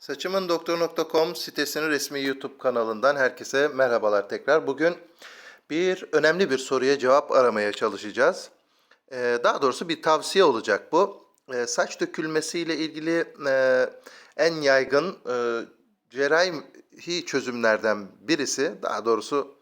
Saçımındoktor.com sitesinin resmi YouTube kanalından herkese merhabalar tekrar. Bugün bir önemli bir soruya cevap aramaya çalışacağız. Ee, daha doğrusu bir tavsiye olacak bu. Ee, saç dökülmesiyle ilgili e, en yaygın e, cerrahi çözümlerden birisi, daha doğrusu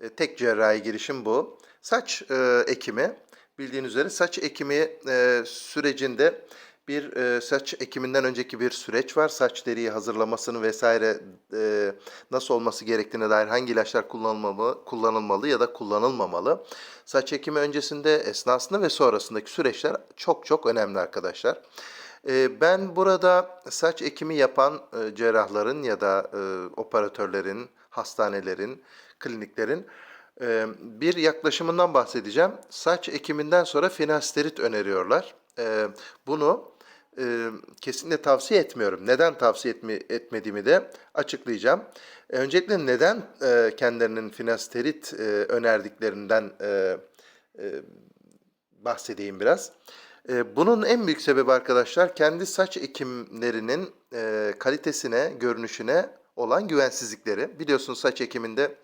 e, tek cerrahi girişim bu. Saç e, ekimi. Bildiğiniz üzere saç ekimi e, sürecinde bir e, saç ekiminden önceki bir süreç var. Saç deriyi hazırlamasını vesaire e, nasıl olması gerektiğine dair hangi ilaçlar kullanılmalı, kullanılmalı ya da kullanılmamalı. Saç ekimi öncesinde, esnasında ve sonrasındaki süreçler çok çok önemli arkadaşlar. E, ben burada saç ekimi yapan e, cerrahların ya da e, operatörlerin, hastanelerin, kliniklerin bir yaklaşımından bahsedeceğim. Saç ekiminden sonra finasterit öneriyorlar. Bunu e, kesinlikle tavsiye etmiyorum. Neden tavsiye etmi, etmediğimi de açıklayacağım. E, öncelikle neden e, kendilerinin finasterit e, önerdiklerinden e, e, bahsedeyim biraz. E, bunun en büyük sebebi arkadaşlar kendi saç ekimlerinin e, kalitesine, görünüşüne olan güvensizlikleri. Biliyorsunuz saç ekiminde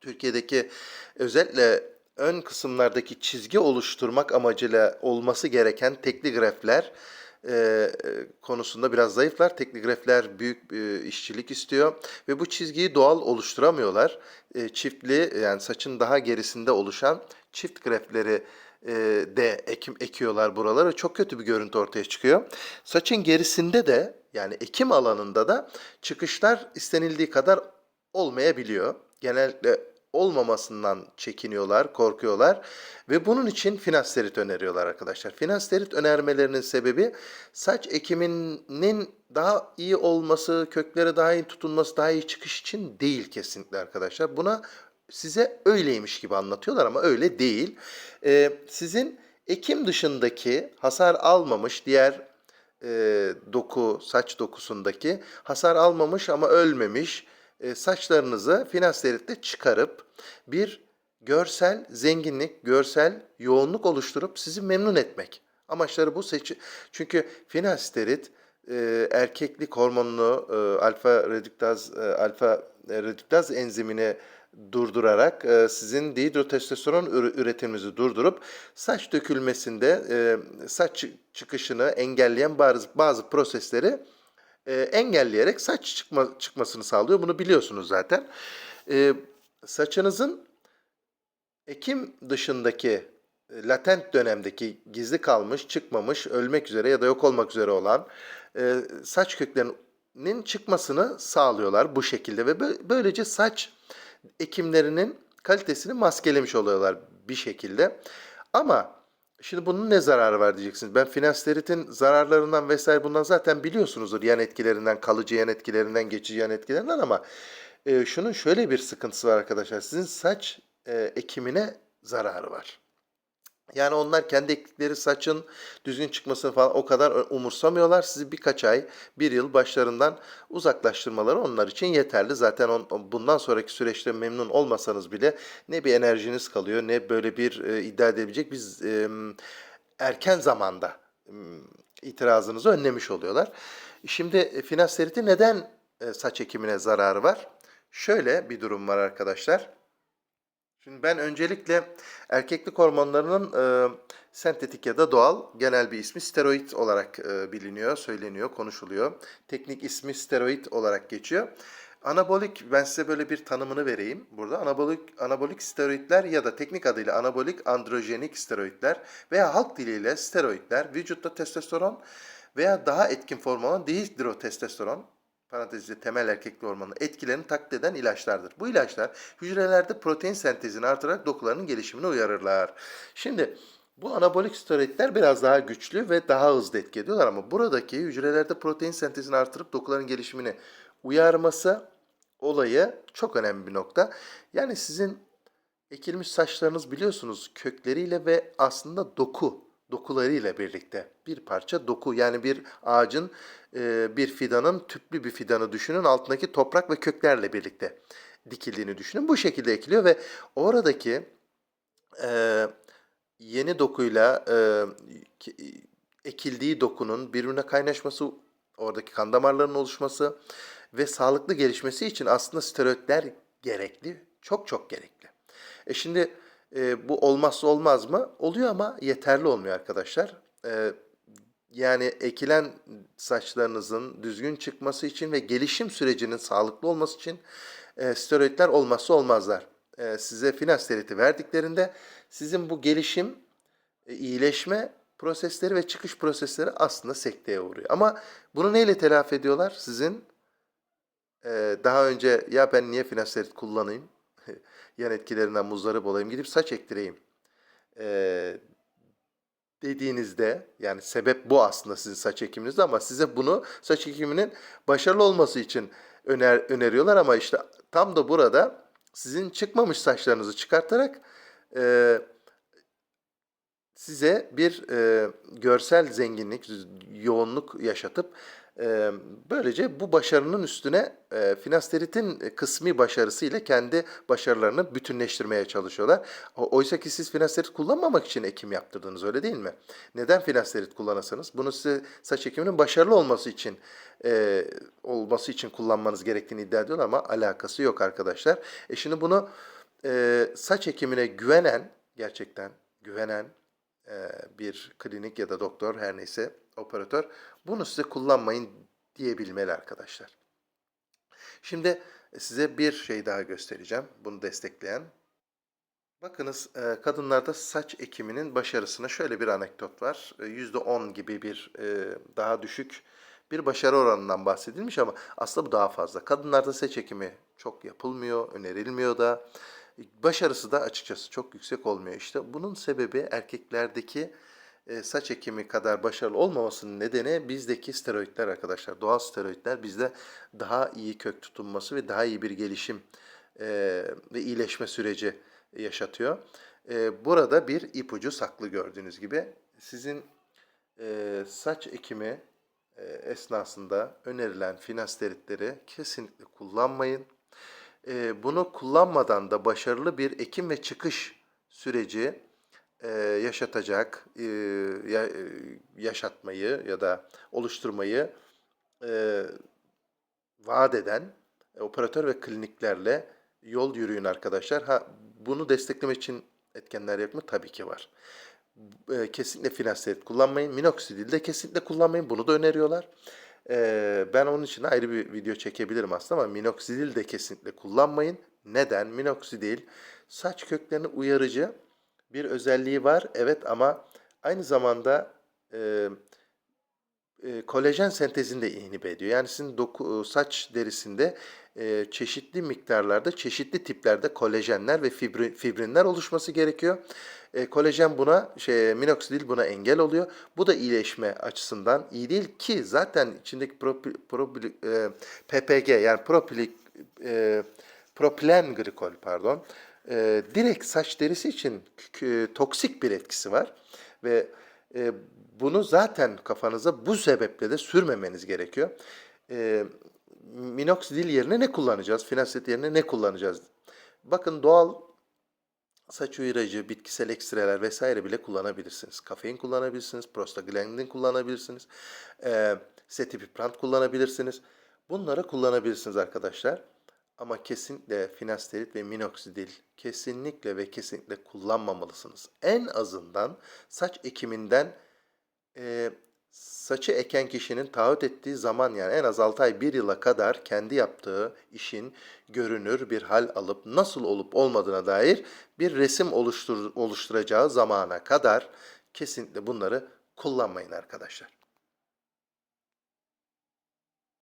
Türkiye'deki özellikle ön kısımlardaki çizgi oluşturmak amacıyla olması gereken tekli grefler e, e, konusunda biraz zayıflar. Tekli grefler büyük e, işçilik istiyor ve bu çizgiyi doğal oluşturamıyorlar. E, çiftli yani saçın daha gerisinde oluşan çift grefleri e, de ekim ekiyorlar buralara. Çok kötü bir görüntü ortaya çıkıyor. Saçın gerisinde de yani ekim alanında da çıkışlar istenildiği kadar olmayabiliyor. Genellikle olmamasından çekiniyorlar, korkuyorlar ve bunun için finasterit öneriyorlar arkadaşlar. Finasterit önermelerinin sebebi saç ekiminin daha iyi olması, kökleri daha iyi tutunması, daha iyi çıkış için değil kesinlikle arkadaşlar. Buna size öyleymiş gibi anlatıyorlar ama öyle değil. Ee, sizin ekim dışındaki hasar almamış diğer e, doku, saç dokusundaki hasar almamış ama ölmemiş e, saçlarınızı finansteritle çıkarıp bir görsel zenginlik, görsel yoğunluk oluşturup sizi memnun etmek. Amaçları bu seçi. Çünkü finasterit e, erkeklik hormonunu e, alfa rediktaz e, alfa rediktaz enzimini durdurarak e, sizin dihidrotestosteron ür- üretiminizi durdurup saç dökülmesinde e, saç çıkışını engelleyen bazı bazı prosesleri e, engelleyerek saç çıkma, çıkmasını sağlıyor. Bunu biliyorsunuz zaten. E, saçınızın ekim dışındaki e, latent dönemdeki gizli kalmış, çıkmamış, ölmek üzere ya da yok olmak üzere olan e, saç köklerinin çıkmasını sağlıyorlar bu şekilde ve bö- böylece saç ekimlerinin kalitesini maskelemiş oluyorlar bir şekilde. Ama Şimdi bunun ne zararı var diyeceksiniz. Ben finansteritin zararlarından vesaire bundan zaten biliyorsunuzdur. Yan etkilerinden, kalıcı yan etkilerinden, geçici yan etkilerinden ama e, şunun şöyle bir sıkıntısı var arkadaşlar. Sizin saç e, ekimine zararı var. Yani onlar kendi ektikleri saçın düzgün çıkmasını falan o kadar umursamıyorlar. Sizi birkaç ay, bir yıl başlarından uzaklaştırmaları onlar için yeterli. Zaten on, bundan sonraki süreçte memnun olmasanız bile ne bir enerjiniz kalıyor ne böyle bir e, iddia edebilecek biz e, erken zamanda e, itirazınızı önlemiş oluyorlar. Şimdi e, finasteriti neden e, saç ekimine zararı var? Şöyle bir durum var arkadaşlar. Şimdi ben öncelikle erkeklik hormonlarının e, sentetik ya da doğal genel bir ismi steroid olarak e, biliniyor, söyleniyor, konuşuluyor. Teknik ismi steroid olarak geçiyor. Anabolik ben size böyle bir tanımını vereyim burada. Anabolik anabolik steroidler ya da teknik adıyla anabolik androjenik steroidler veya halk diliyle steroidler vücutta testosteron veya daha etkin form olan dihidrotestosteron parantezinde temel erkekli hormonun etkilerini taklit eden ilaçlardır. Bu ilaçlar hücrelerde protein sentezini artırarak dokuların gelişimini uyarırlar. Şimdi bu anabolik steroidler biraz daha güçlü ve daha hızlı etki ediyorlar ama buradaki hücrelerde protein sentezini artırıp dokuların gelişimini uyarması olayı çok önemli bir nokta. Yani sizin ekilmiş saçlarınız biliyorsunuz kökleriyle ve aslında doku dokularıyla birlikte bir parça doku yani bir ağacın e, bir fidanın tüplü bir fidanı düşünün altındaki toprak ve köklerle birlikte dikildiğini düşünün. Bu şekilde ekiliyor ve oradaki e, yeni dokuyla e, ki- ekildiği dokunun birbirine kaynaşması oradaki kan damarlarının oluşması ve sağlıklı gelişmesi için aslında steroidler gerekli, çok çok gerekli. E şimdi e, bu olmazsa olmaz mı? Oluyor ama yeterli olmuyor arkadaşlar. E, yani ekilen saçlarınızın düzgün çıkması için ve gelişim sürecinin sağlıklı olması için e, steroidler olmazsa olmazlar. E, size finasteriti verdiklerinde sizin bu gelişim, e, iyileşme prosesleri ve çıkış prosesleri aslında sekteye uğruyor. Ama bunu neyle telafi ediyorlar? Sizin e, daha önce ya ben niye finasterit kullanayım? Yan etkilerinden muzdarip olayım, gidip saç ektireyim. E, dediğinizde yani sebep bu aslında sizin saç ekiminizde ama size bunu saç ekiminin başarılı olması için öner, öneriyorlar ama işte tam da burada sizin çıkmamış saçlarınızı çıkartarak e, size bir e, görsel zenginlik, yoğunluk yaşatıp böylece bu başarının üstüne finasterit'in kısmi başarısıyla kendi başarılarını bütünleştirmeye çalışıyorlar. Oysa ki siz finasterit kullanmamak için ekim yaptırdınız öyle değil mi? Neden finasterit kullanasınız? Bunu size saç ekiminin başarılı olması için olması için kullanmanız gerektiğini iddia ediyorlar ama alakası yok arkadaşlar. E şimdi bunu saç ekimine güvenen gerçekten güvenen bir klinik ya da doktor her neyse operatör bunu size kullanmayın diyebilmeli arkadaşlar. Şimdi size bir şey daha göstereceğim bunu destekleyen. Bakınız e, kadınlarda saç ekiminin başarısına şöyle bir anekdot var. E, %10 gibi bir e, daha düşük bir başarı oranından bahsedilmiş ama aslında bu daha fazla. Kadınlarda saç ekimi çok yapılmıyor, önerilmiyor da. Başarısı da açıkçası çok yüksek olmuyor. İşte bunun sebebi erkeklerdeki e, saç ekimi kadar başarılı olmamasının nedeni bizdeki steroidler arkadaşlar. Doğal steroidler bizde daha iyi kök tutunması ve daha iyi bir gelişim e, ve iyileşme süreci yaşatıyor. E, burada bir ipucu saklı gördüğünüz gibi. Sizin e, saç ekimi e, esnasında önerilen finasteritleri kesinlikle kullanmayın. E, bunu kullanmadan da başarılı bir ekim ve çıkış süreci e, yaşatacak, e, ya- e, yaşatmayı ya da oluşturmayı e, vaat eden e, operatör ve kliniklerle yol yürüyün arkadaşlar. Ha bunu desteklemek için etkenler mu? Tabii ki var. E, kesinlikle finasterit kullanmayın. Minoxidil de kesinlikle kullanmayın. Bunu da öneriyorlar. E, ben onun için ayrı bir video çekebilirim aslında ama minoxidil de kesinlikle kullanmayın. Neden? Minoxidil saç köklerini uyarıcı bir özelliği var. Evet ama aynı zamanda e, e, kolajen sentezini de inhibe ediyor. Yani sizin doku, saç derisinde e, çeşitli miktarlarda, çeşitli tiplerde kolajenler ve fibri, fibrinler oluşması gerekiyor. E, kolajen buna, şey, minoxidil buna engel oluyor. Bu da iyileşme açısından iyi değil ki zaten içindeki propi, propili- e, PPG yani propilik, e, propilen glikol pardon e, direkt saç derisi için k- toksik bir etkisi var ve e, bunu zaten kafanıza bu sebeple de sürmemeniz gerekiyor. E, minoxidil yerine ne kullanacağız? Finasterit yerine ne kullanacağız? Bakın doğal saç uyarıcı, bitkisel ekstreler vesaire bile kullanabilirsiniz. Kafein kullanabilirsiniz, prostaglandin kullanabilirsiniz, e, setipiprant kullanabilirsiniz. Bunları kullanabilirsiniz arkadaşlar. Ama kesinlikle finasterit ve minoxidil kesinlikle ve kesinlikle kullanmamalısınız. En azından saç ekiminden e, saçı eken kişinin taahhüt ettiği zaman yani en az 6 ay 1 yıla kadar kendi yaptığı işin görünür bir hal alıp nasıl olup olmadığına dair bir resim oluştur, oluşturacağı zamana kadar kesinlikle bunları kullanmayın arkadaşlar.